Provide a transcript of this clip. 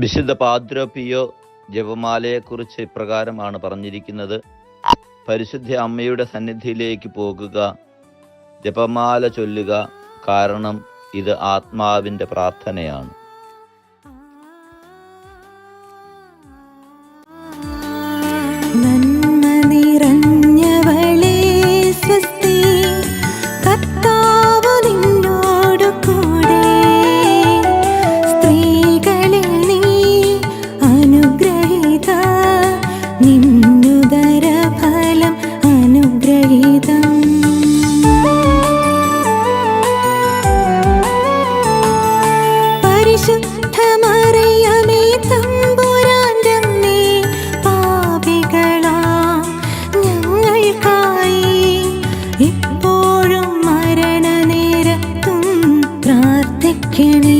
വിശുദ്ധ പാദ്രോപിയോ ജപമാലയെക്കുറിച്ച് ഇപ്രകാരമാണ് പറഞ്ഞിരിക്കുന്നത്. പരിശുദ്ധ അമ്മയുടെ സന്നിധിയിലേക്ക് പോകുക ജപമാല ചൊല്ലുക കാരണം ഇത് ആത്മാവിന്റെ പ്രാർത്ഥനയാണ്. പരിശുദ്ധമറിയമേ തമ്പുരാന്തന്നേ പാപികളാ ഞങ്ങൾക്കായി. ഇപ്പോഴും മരണനേരത്തും പ്രാർത്ഥിക്കണേ.